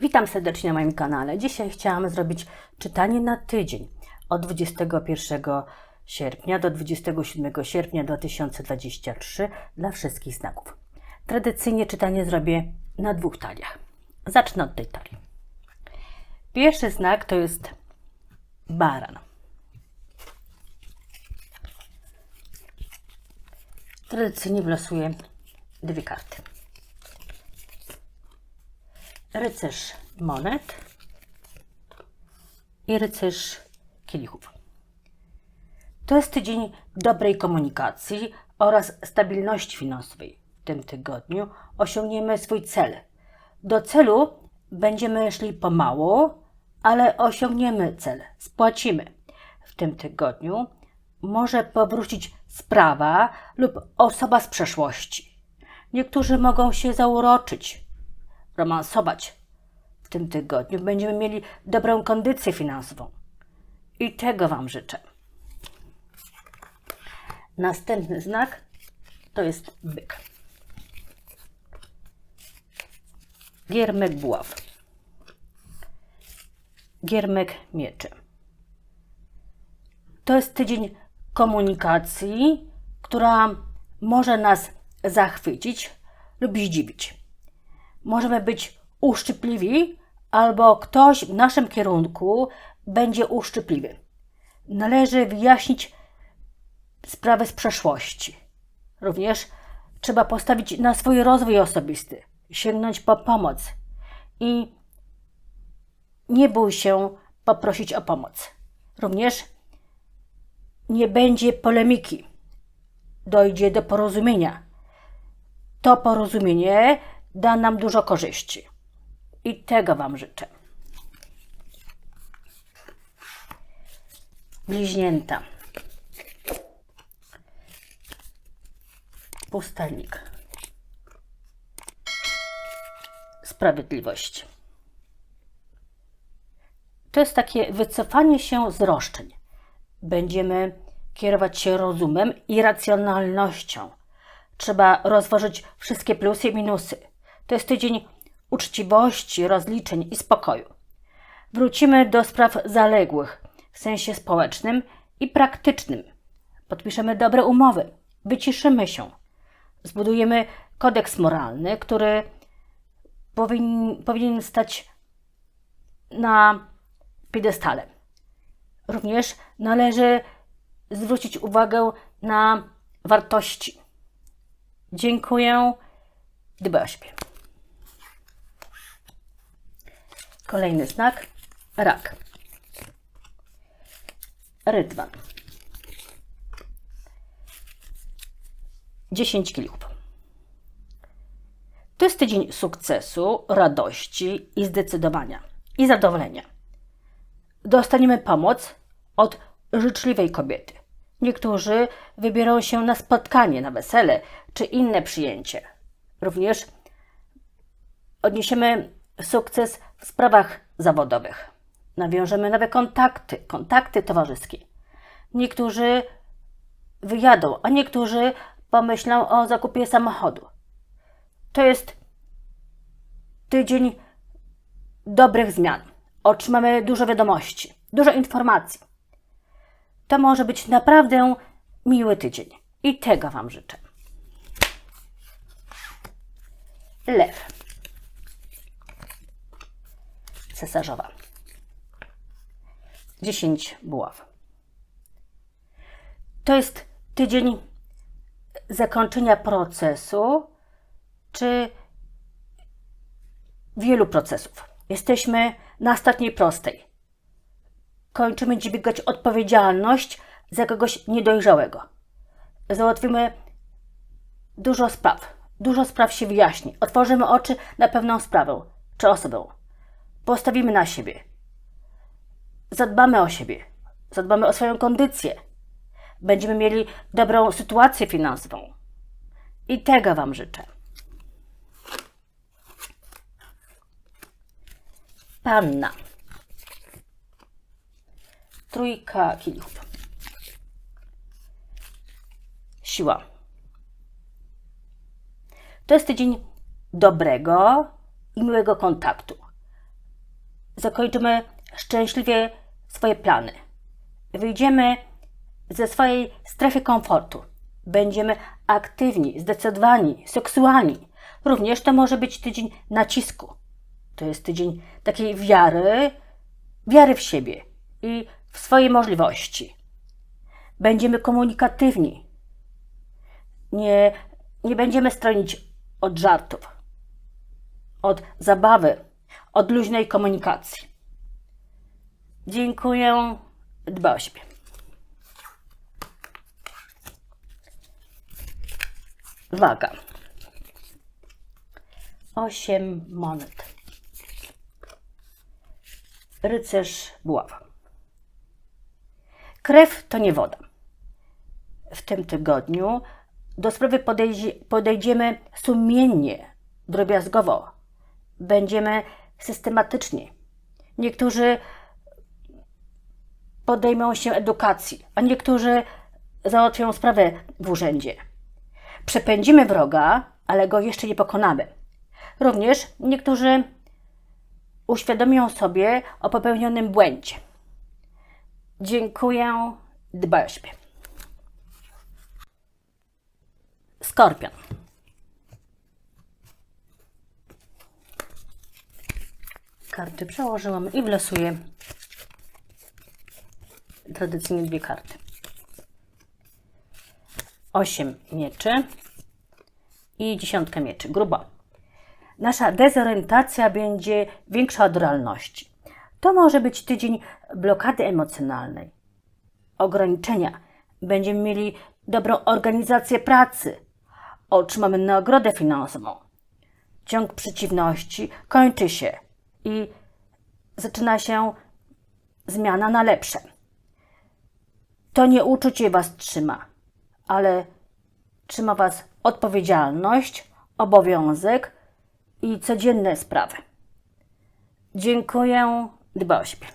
Witam serdecznie na moim kanale. Dzisiaj chciałam zrobić czytanie na tydzień od 21 sierpnia do 27 sierpnia 2023 dla wszystkich znaków. Tradycyjnie czytanie zrobię na dwóch taliach. Zacznę od tej talii. Pierwszy znak to jest baran. Tradycyjnie wylosuję dwie karty. Rycerz monet i rycerz kielichów. To jest tydzień dobrej komunikacji oraz stabilności finansowej. W tym tygodniu osiągniemy swój cel. Do celu będziemy szli pomału, ale osiągniemy cel, spłacimy. W tym tygodniu może powrócić sprawa lub osoba z przeszłości. Niektórzy mogą się zauroczyć, romansować. W tym tygodniu będziemy mieli dobrą kondycję finansową. I tego Wam życzę. Następny znak to jest byk. Giermek buław. Giermek mieczy. To jest tydzień komunikacji, która może nas zachwycić lub zdziwić. Możemy być uszczypliwi, albo ktoś w naszym kierunku będzie uszczypliwy. Należy wyjaśnić sprawy z przeszłości. Również trzeba postawić na swój rozwój osobisty, sięgnąć po pomoc i nie bój się poprosić o pomoc. Również nie będzie polemiki, dojdzie do porozumienia. To porozumienie da nam dużo korzyści. I tego Wam życzę. Bliźnięta. Pustelnik. Sprawiedliwość. To jest takie wycofanie się z roszczeń. Będziemy kierować się rozumem i racjonalnością. Trzeba rozważyć wszystkie plusy i minusy. To jest tydzień uczciwości, rozliczeń i spokoju. Wrócimy do spraw zaległych w sensie społecznym i praktycznym. Podpiszemy dobre umowy, wyciszymy się, zbudujemy kodeks moralny, który powin, powinien stać na piedestale. Również należy zwrócić uwagę na wartości. Dziękuję. Dbaj o siebie. Kolejny znak. Rak. Rydwan. 10 kielichów. To jest tydzień sukcesu, radości i zdecydowania i zadowolenia. Dostaniemy pomoc od życzliwej kobiety. Niektórzy wybiorą się na spotkanie, na wesele czy inne przyjęcie. Również odniesiemy sukces w sprawach zawodowych. Nawiążemy nowe kontakty, kontakty towarzyskie. Niektórzy wyjadą, a niektórzy pomyślą o zakupie samochodu. To jest tydzień dobrych zmian. Otrzymamy dużo wiadomości, dużo informacji. To może być naprawdę miły tydzień i tego Wam życzę. Lew. Cesarzowa. 10 buław. To jest tydzień zakończenia procesu, czy wielu procesów. Jesteśmy na ostatniej prostej. Kończymy dźwigać odpowiedzialność za kogoś niedojrzałego. Załatwimy dużo spraw. Dużo spraw się wyjaśni. Otworzymy oczy na pewną sprawę czy osobę. Postawimy na siebie. Zadbamy o siebie. Zadbamy o swoją kondycję. Będziemy mieli dobrą sytuację finansową. I tego Wam życzę. Panna. Trójka kielichów. Siła. To jest tydzień dobrego i miłego kontaktu. Zakończymy szczęśliwie swoje plany. Wyjdziemy ze swojej strefy komfortu. Będziemy aktywni, zdecydowani, seksualni. Również to może być tydzień nacisku. To jest tydzień takiej wiary, wiary w siebie i w swoje możliwości. Będziemy komunikatywni. Nie, nie będziemy stronić od żartów, od zabawy, od luźnej komunikacji. Dziękuję. Dba o siebie. Waga. Osiem monet. Rycerz buława. Krew to nie woda. W tym tygodniu do sprawy podejdzie, podejdziemy sumiennie, drobiazgowo. Będziemy systematycznie. Niektórzy podejmą się edukacji, a niektórzy załatwią sprawę w urzędzie. Przepędzimy wroga, ale go jeszcze nie pokonamy. Również niektórzy uświadomią sobie o popełnionym błędzie. Dziękuję, dbaj o siebie. Skorpion. Karty przełożyłam i wlosuję tradycyjnie dwie karty. Osiem mieczy i dziesiątka mieczy. Grubo. Nasza dezorientacja będzie większa od realności. To może być tydzień blokady emocjonalnej, ograniczenia. Będziemy mieli dobrą organizację pracy. Otrzymamy nagrodę finansową. Ciąg przeciwności kończy się i zaczyna się zmiana na lepsze. To nie uczucie Was trzyma, ale trzyma Was odpowiedzialność, obowiązek i codzienne sprawy. Dziękuję, dba o siebie.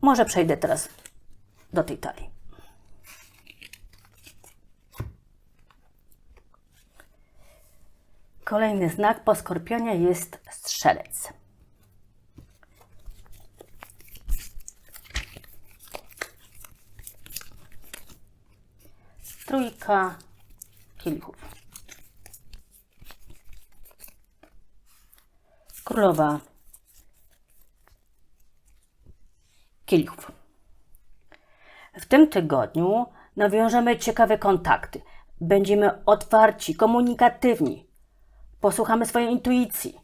Może przejdę teraz do tej talii. Kolejny znak po skorpionie jest strzelec. Trójka kielichów. Królowa kielichów. W tym tygodniu nawiążemy ciekawe kontakty. Będziemy otwarci, komunikatywni. Posłuchamy swojej intuicji.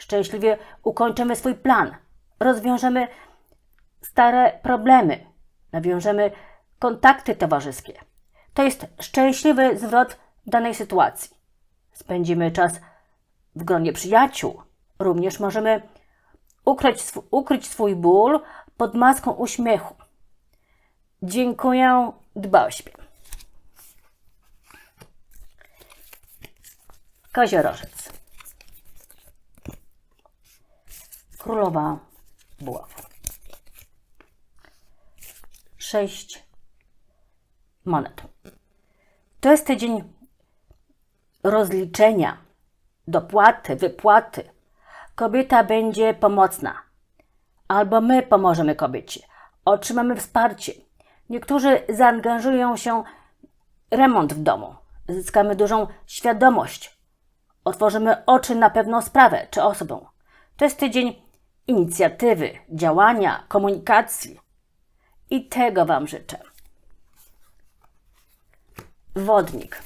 Szczęśliwie ukończymy swój plan. Rozwiążemy stare problemy. Nawiążemy kontakty towarzyskie. To jest szczęśliwy zwrot danej sytuacji. Spędzimy czas w gronie przyjaciół. Również możemy ukryć, sw- ukryć swój ból pod maską uśmiechu. Dziękuję, dba o siebie. Koziorożec. Królowa buław. Sześć monet. To jest tydzień rozliczenia, dopłaty, wypłaty. Kobieta będzie pomocna. Albo my pomożemy kobiecie. Otrzymamy wsparcie. Niektórzy zaangażują się w remont w domu. Zyskamy dużą świadomość. Otworzymy oczy na pewną sprawę czy osobę. To jest tydzień inicjatywy, działania, komunikacji. I tego Wam życzę. Wodnik.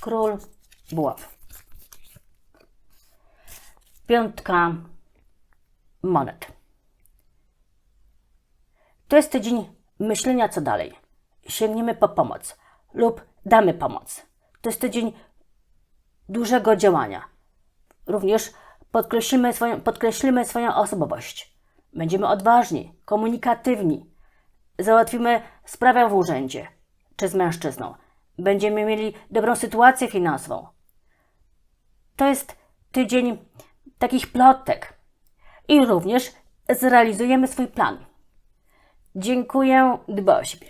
Król buław. Piątka monet. To jest tydzień myślenia, co dalej. Sięgniemy po pomoc lub damy pomoc. To jest tydzień dużego działania. Również podkreślimy swoją, podkreślimy swoją osobowość. Będziemy odważni, komunikatywni. Załatwimy sprawę w urzędzie czy z mężczyzną. Będziemy mieli dobrą sytuację finansową. To jest tydzień takich plotek. I również zrealizujemy swój plan. Dziękuję, dba o siebie.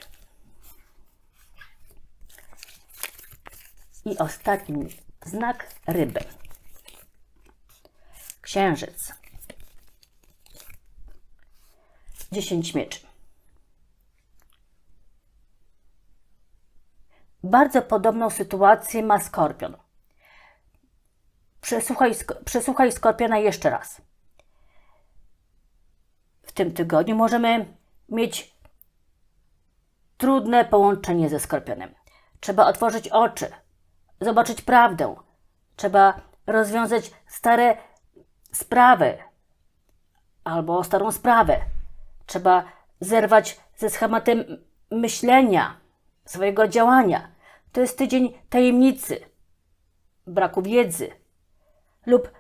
I ostatni znak ryby. Księżyc. 10 mieczy. Bardzo podobną sytuację ma skorpion. Przesłuchaj, przesłuchaj skorpiona jeszcze raz. W tym tygodniu możemy mieć trudne połączenie ze skorpionem. Trzeba otworzyć oczy, zobaczyć prawdę. Trzeba rozwiązać stare sprawy albo starą sprawę. Trzeba zerwać ze schematem myślenia, swojego działania. To jest tydzień tajemnicy, braku wiedzy, lub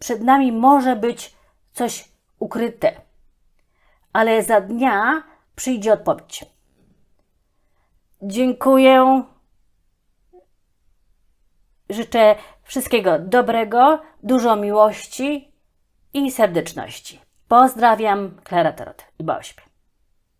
przed nami może być coś ukryte, ale za dnia przyjdzie odpowiedź. Dziękuję. Życzę wszystkiego dobrego, dużo miłości i serdeczności. Pozdrawiam, Klara Tarot i.